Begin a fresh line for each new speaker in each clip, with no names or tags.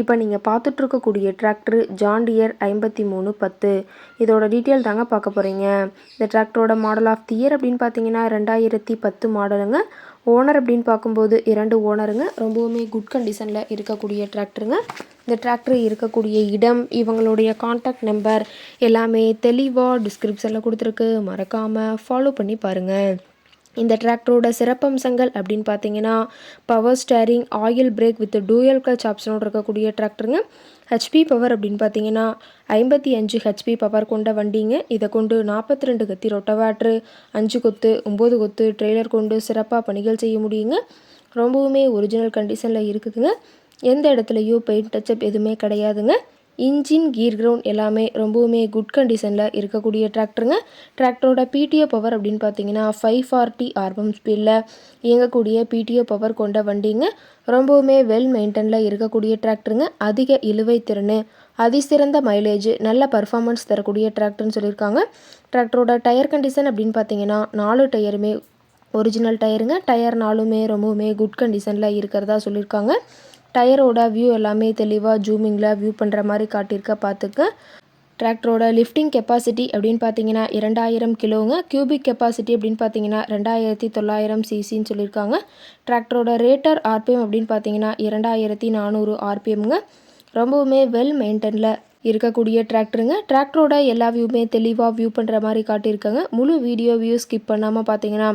இப்போ நீங்கள் பார்த்துட்ருக்கக்கூடிய tractor John Deere ஐம்பத்தி மூணு பத்து. இதோட டீட்டெயில் தாங்க பார்க்க போகிறீங்க இந்த டிராக்டரோட மாடல் ஆஃப் தி இயர் அப்படின்னு பார்த்தீங்கன்னா ரெண்டாயிரத்தி பத்து மாடலுங்க ஓனர் அப்படின்னு பார்க்கும்போது இரண்டு ஓனருங்க ரொம்பவுமே குட் கண்டிஷனில் இருக்கக்கூடிய டிராக்டருங்க இந்த டிராக்டர் இருக்கக்கூடிய இடம் இவங்களுடைய காண்டாக்ட் நம்பர் எல்லாமே தெளிவாக டிஸ்கிரிப்ஷனில் கொடுத்துருக்கு. மறக்காமல் ஃபாலோ பண்ணி பாருங்கள் இந்த டிராக்டரோட சிறப்பம்சங்கள் அப்படின்னு பார்த்தீங்கன்னா power steering oil brake with dual clutch ஆப்ஷனோடு இருக்கக்கூடிய டிராக்டருங்க. ஹெச்பி பவர் அப்படின்னு பார்த்தீங்கன்னா ஐம்பத்தி அஞ்சு ஹெச்பி பவர் கொண்ட வண்டிங்க. இதை கொண்டு நாற்பத்தி ரெண்டு கத்தி ரொட்டவாட்ரு அஞ்சு கொத்து ஒம்பது கொத்து ட்ரெய்லர் கொண்டு சிறப்பாக பணிகள் செய்ய முடியுங்க. ரொம்பவுமே ஒரிஜினல் கண்டிஷனில் இருக்குதுங்க. எந்த இடத்துலையும் பெயிண்ட் டச்சப் எதுவுமே கிடையாதுங்க. இன்ஜின் கீர் கிரவுண்ட் எல்லாமே ரொம்பவுமே குட் கண்டிஷனில் இருக்கக்கூடிய டிராக்டருங்க டிராக்டரோட பிடிஓ பவர் அப்படின்னு பார்த்தீங்கன்னா ஃபைவ் ஃபார்ட்டி ஆர்பம் ஸ்பீடில் இயங்கக்கூடிய பிடிஓ பவர் கொண்ட வண்டிங்க. ரொம்பவுமே வெல் மெயின்டெனில் இருக்கக்கூடிய டிராக்டருங்க அதிக இழுவை திறன் அதிசிறந்த மைலேஜ் நல்ல பர்ஃபார்மன்ஸ் தரக்கூடிய டிராக்டர்னு சொல்லியிருக்காங்க. டிராக்டரோட டயர் கண்டிஷன் அப்படின்னு பார்த்தீங்கன்னா நாலு டயருமே ஒரிஜினல் டயருங்க டயர் நாலுமே ரொம்பவுமே குட் கண்டிஷனில் இருக்கிறதா சொல்லியிருக்காங்க. டயரோட வியூ எல்லாமே தெளிவாக ஜூமிங்கில் வியூ பண்ணுற மாதிரி காட்டியிருக்க பார்த்துக்க டிராக்டரோட லிஃப்டிங் கெப்பாசிட்டி அப்படின்னு பார்த்தீங்கன்னா இரண்டாயிரம் கிலோங்க. கியூபிக் கெப்பாசிட்டி அப்படின்னு பார்த்தீங்கன்னா ரெண்டாயிரத்தி தொள்ளாயிரம் சிசின்னு சொல்லியிருக்காங்க. டிராக்டரோட ரேட்டர் ஆர்பிஎம் அப்படின்னு பார்த்தீங்கன்னா இரண்டாயிரத்தி நானூறு ஆர்பிஎம்ங்க ரொம்பவுமே வெல் மெயின்டெனில் இருக்கக்கூடிய டிராக்டருங்க டிராக்டரோட எல்லா வியூமே தெளிவாக வியூ பண்ணுற மாதிரி காட்டியிருக்காங்க. முழு வீடியோ வியூ ஸ்கிப் பண்ணாமல் பார்த்தீங்கன்னா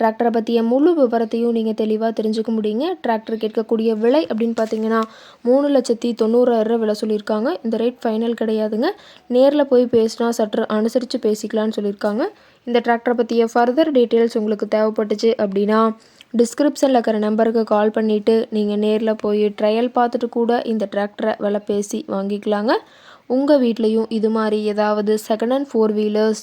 டிராக்டரை பற்றிய முழு விவரத்தையும் நீங்கள் தெளிவாக தெரிஞ்சுக்க முடியுங்க. டிராக்டர் கேட்கக்கூடிய விலை அப்படின்னு பார்த்தீங்கன்னா மூணு லட்சத்தி தொண்ணூறாயிரம் விலை சொல்லியிருக்காங்க. இந்த ரேட் ஃபைனல் கிடையாதுங்க. நேரில் போய் பேசினா சற்று அனுசரித்து பேசிக்கலான்னு சொல்லியிருக்காங்க. இந்த டிராக்டரை பற்றிய ஃபர்தர் டீட்டெயில்ஸ் உங்களுக்கு தேவைப்பட்டுச்சு அப்படின்னா டிஸ்கிரிப்ஷனில் இருக்கிற நம்பருக்கு கால் பண்ணிவிட்டு நீங்கள் நேரில் போய் ட்ரையல் பார்த்துட்டு கூட இந்த டிராக்டரை விலை பேசி வாங்கிக்கலாங்க. உங்கள் வீட்லேயும் இது மாதிரி ஏதாவது second hand four wheelers